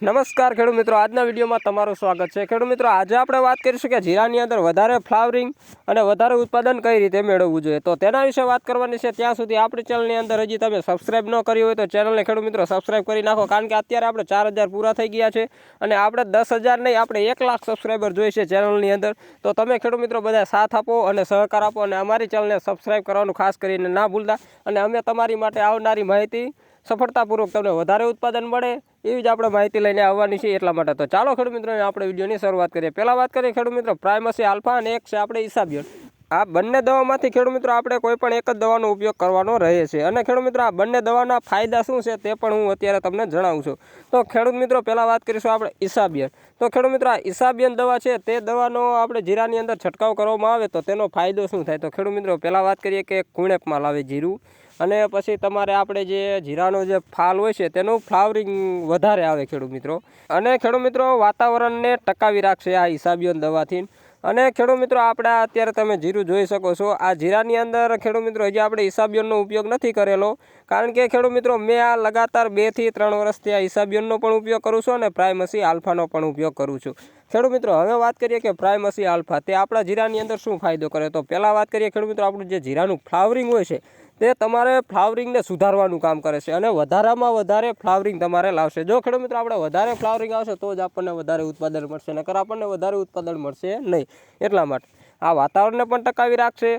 નમસ્કાર ખેડૂત મિત્રો, આજના વિડીયોમાં તમારું સ્વાગત છે. ખેડૂત મિત્રો, આજે આપણે વાત કરીશું કે જીરાની અંદર વધારે ફ્લાવરિંગ અને વધારે ઉત્પાદન કઈ રીતે મેળવવું જોઈએ. તો તેના વિશે વાત કરવાની છે. ત્યાં સુધી આપણી ચેનલની અંદર હજી તમે સબસ્ક્રાઇબ ન કરી હોય તો ચેનલને ખેડૂત મિત્રો સબસ્ક્રાઇબ કરી નાખો, કારણ કે અત્યારે આપણે ચાર પૂરા થઈ ગયા છે અને આપણે દસ હજાર નહીં, આપણે એક લાખ સબસ્ક્રાઈબર જોઈએ છે ચેનલની અંદર. તો તમે ખેડૂત મિત્રો, બધા સાથ આપો અને સહકાર આપો અને અમારી ચેનલને સબસ્ક્રાઇબ કરવાનું ખાસ કરીને ના ભૂલતા. અને અમે તમારી માટે આવનારી માહિતી સફળતાપૂર્વક તમને વધારે ઉત્પાદન મળે એવી જ આપણે માહિતી લઈને આવવાની છે એટલા માટે તો ચાલો ખેડૂત મિત્રોને આપણે વિડીયોની શરૂઆત કરીએ. પહેલાં વાત કરીએ ખેડૂત મિત્રો, પ્રાઇમસી આલ્ફા અને એક છે આપણે ઈસાબિયન. આ બંને દવામાંથી ખેડૂત મિત્રો, આપણે કોઈ પણ એક જ દવાનો ઉપયોગ કરવાનો રહે છે. અને ખેડૂત મિત્રો, આ બંને દવાના ફાયદા શું છે તે પણ હું અત્યારે તમને જણાવું છું. તો ખેડૂત મિત્રો, પહેલાં વાત કરીશું આપણે ઈસાબિયન. તો ખેડૂત મિત્રો, આ ઈસાબિયન દવા છે તે દવાનો આપણે જીરાની અંદર છંટકાવ કરવામાં આવે તો તેનો ફાયદો શું થાય? તો ખેડૂત મિત્રો, પહેલાં વાત કરીએ કે કુણેપમાં લાવે જીરું. અને પછી તમારે આપણે જે જીરાનો જે ફાલ હોય છે, તેનું ફ્લાવરિંગ વધારે આવે ખેડૂત મિત્રો. અને ખેડૂત મિત્રો, વાતાવરણને ટકાવી રાખશે આ હિસાબિયોન દવાથી. અને ખેડૂત મિત્રો, આપણે અત્યારે તમે જીરું જોઈ શકો છો. આ જીરાની અંદર ખેડૂત મિત્રો, હજી આપણે હિસાબિયનનો ઉપયોગ નથી કરેલો. કારણ કે ખેડૂત મિત્રો, મેં આ લગાતાર બેથી ત્રણ વર્ષથી આ હિસાબિયનનો પણ ઉપયોગ કરું છું અને પ્રાઇમસી આલ્ફાનો પણ ઉપયોગ કરું છું. ખેડૂત મિત્રો, હવે વાત કરીએ કે પ્રાઇમસી આલ્ફા, તે આપણા જીરાની અંદર શું ફાયદો કરે? તો પહેલાં વાત કરીએ, ખેડૂત મિત્રો, આપણું જે જીરાનું ફ્લાવરિંગ હોય છે તે તમારે ફ્લાવરિંગને સુધારવાનું કામ કરે છે અને વધારામાં વધારે ફ્લાવરિંગ તમારે લાવશે. જો ખેડૂત મિત્રો, આપણે વધારે ફ્લાવરિંગ આવશે તો જ આપણને વધારે ઉત્પાદન મળશે, નકર આપણને વધારે ઉત્પાદન મળશે નહીં. એટલા માટે આ વાતાવરણને પણ ટકાવી રાખશે,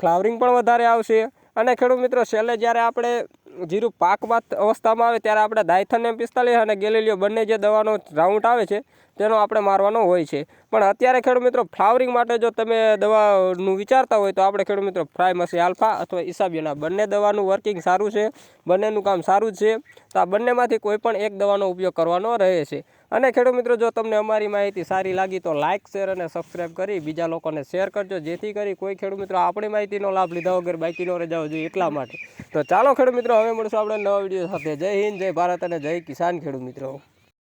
ફ્લાવરિંગ પણ વધારે આવશે અને ખેડૂત મિત્રો, છેલ્લે જ્યારે આપણે જીરું પાકમાં અવસ્થામાં આવે ત્યારે આપણે દાયથન એમ પિસ્તાલીસ અને ગેલેલિયો બંને જે દવાનો રાઉન્ડ આવે છે તેનો આપણે મારવાનો હોય છે. પણ અત્યારે ખેડૂત મિત્રો, ફ્લાવરિંગ માટે જો તમે દવાનું વિચારતા હોય તો આપણે ખેડૂત મિત્રો ફ્રાયમસી આલ્ફા અથવા ઈસાબીના બંને દવાનું વર્કિંગ સારું છે, બંનેનું કામ સારું જ છે. તો આ બંનેમાંથી કોઈ પણ એક દવાનો ઉપયોગ કરવાનો રહે છે. અને ખેડૂત મિત્રો, જો તમને અમારી માહિતી સારી લાગી તો લાઇક શેર અને સબસ્ક્રાઈબ કરી બીજા લોકોને શેર કરજો. જેથી કરી કોઈ ખેડૂત મિત્રો આપણી માહિતીનો લાભ લીધા વગર બાકી ન રજાવો જોઈએ એટલા માટે. તો ચાલો ખેડૂત મિત્રો, હવે મળશું આપણે નવા વીડિયો સાથે. જય હિન્દ, જય ભારત અને જય કિસાન ખેડૂત મિત્રો.